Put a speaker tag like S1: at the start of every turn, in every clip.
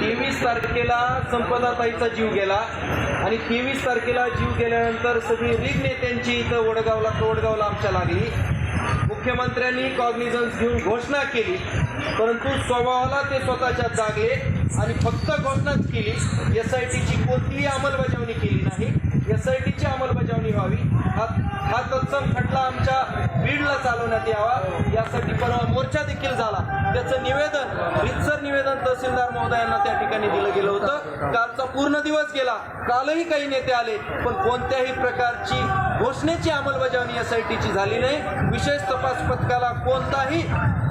S1: तेवीस तारखेला संपदाताईचा जीव गेला आणि तेवीस तारखेला जीव गेल्यानंतर सगळी रीग नेत्यांची इथं वडगावला वडगावला आमच्या लागली. मुख्यमंत्र्यांनी कॉग्निझन्स घेऊन घोषणा केली. परंतु स्वभावाला ते स्वतःच्या जागले आणि फक्त घोषणाच केली. एस आय टीची कोणतीही अंमलबजावणी केली नाही. एस आय टीची अंमलबजावणी व्हावी. हा हा तत्सम खटला आमच्या बीडला चालवण्यात यावा. यासाठी परवा मोर्चा देखील झाला. त्याचं निवेदन रितसर निवेदन तहसीलदार महोदयांना त्या ठिकाणी दिलं गेलं होतं. कालचा पूर्ण दिवस गेला. कालही काही नेते आले पण कोणत्याही प्रकारची घोषणेची अंमलबजावणी एस आय टीची झाली नाही. विशेष तपास पथकाला कोणताही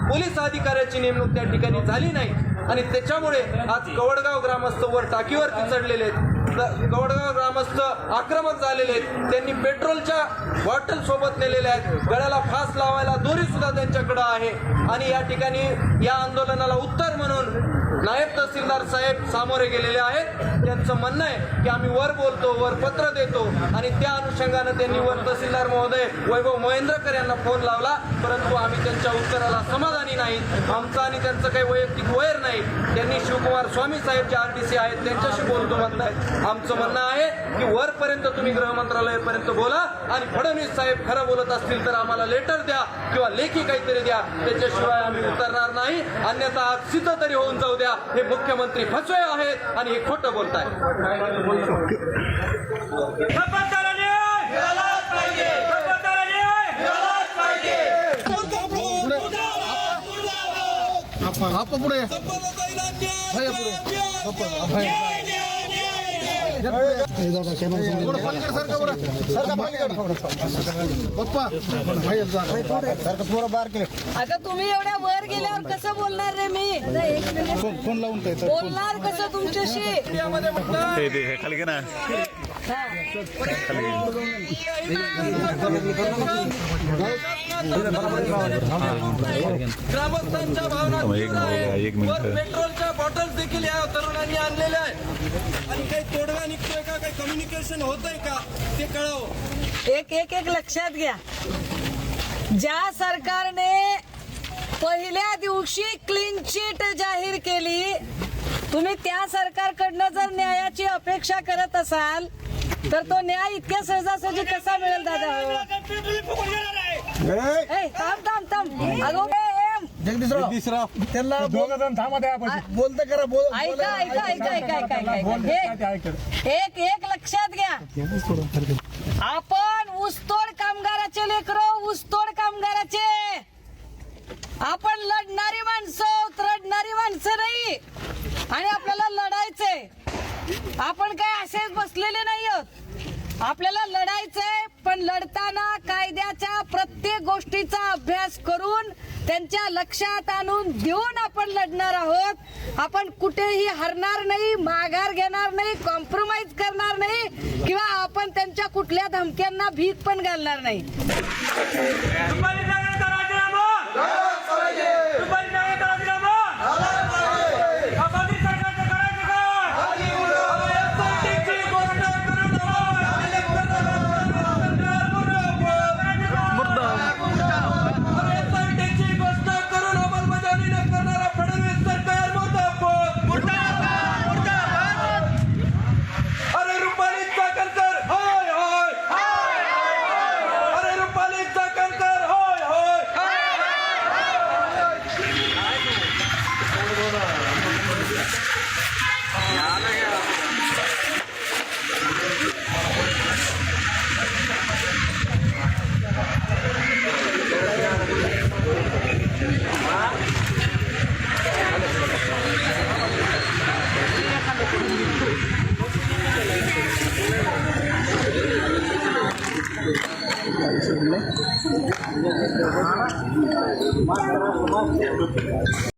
S1: पोलीस अधिकाऱ्याची नेमणूक त्या ठिकाणी झाली नाही. आणि त्याच्यामुळे आज कवडगाव ग्रामस्थ वर टाकीवरती चढलेले आहेत. ग- ग्रामस्थ आक्रमक झालेले आहेत. त्यांनी पेट्रोलच्या बॉटल सोबत नेलेल्या आहेत. गळ्याला फास लावायला दोरी सुद्धा त्यांच्याकडे आहे. आणि या ठिकाणी या आंदोलनाला उत्तर म्हणून नायब तहसीलदार साहेब सामोरे गेलेले आहेत. त्यांचं म्हणणं आहे की आम्ही वर बोलतो वर पत्र देतो. आणि त्या अनुषंगानं त्यांनी वर तहसीलदार महोदय वैभव महेंद्रकर यांना फोन लावला. परंतु आम्ही त्यांच्या उत्तराला समाधानी नाही. आमचं आणि त्यांचं काही वैयक्तिक वैर नाही. त्यांनी शिवकुमार स्वामी साहेब जे आर डी सी आहेत. त्यांच्याशी बोलतो म्हणतायत. आमचं म्हणणं आहे की वरपर्यंत तुम्ही गृहमंत्रालयापर्यंत बोला आणि फडणवीस साहेब खरं बोलत असतील तर आम्हाला लेटर द्या किंवा लेखी काहीतरी द्या त्याच्याशिवाय आम्ही उतरणार नाही अन्यथा आज सिद्ध तरी होऊन जाऊ द्या हे मुख्यमंत्री फसवे आहेत आणि हे खोटं बोलत
S2: आहे शपथाला
S3: आप पुढे भैया पुढे थोडं पलीकडे सारखं
S4: आता तुम्ही एवढ्या वर गेल्यावर कसं बोलणार रे मी.
S3: फोन फोन लावून
S4: बोलणार कसं तुमच्याशी
S5: हे खाली घे ना.
S1: ग्रामस्थांच्या भावना
S5: एक मिनिट.
S1: पेट्रोलच्या बॉटल्स देखील या तरुणांनी आणलेल्या आहेत आणि काही तोडगा निघतोय का? काही कम्युनिकेशन होतंय का? ते कळावं.
S4: एक एक एक लक्षात घ्या. ज्या सरकारने पहिल्या दिवशी क्लीन चिट जाहीर केली तुम्ही त्या सरकारकडनं जर न्यायाची अपेक्षा करत असाल तर तो न्याय इतक्या सहजासहजी कसा मिळेल दादा? थांब थांब थांब. अगो.
S3: जगदीशराव त्यांना दोघं जण थांबा द्या बोलत करा बोल
S4: ऐका ऐका ऐका ऐका ऐका ऐका ऐका. एक एक एक लक्षात घ्या. आपण ऊसतोड कामगाराचे लेकरो ऊसतोड कामगाराचे. आपण लढणारी माणसं आहोत, रडणारी माणसं नाही. आणि आपल्याला लढायचंय. आपण काय असेच बसलेले नाही आहोत आपल्याला लढायचंय पण लढताना कायद्याच्या त्यांच्या लक्षात आणून देऊन आपण लढणार आहोत. आपण कुठेही हरणार नाही माघार घेणार नाही कॉम्प्रोमाइज करणार नाही किंवा आपण त्यांच्या कुठल्या धमक्यांना भीक पण घालणार नाही.
S1: Gracias.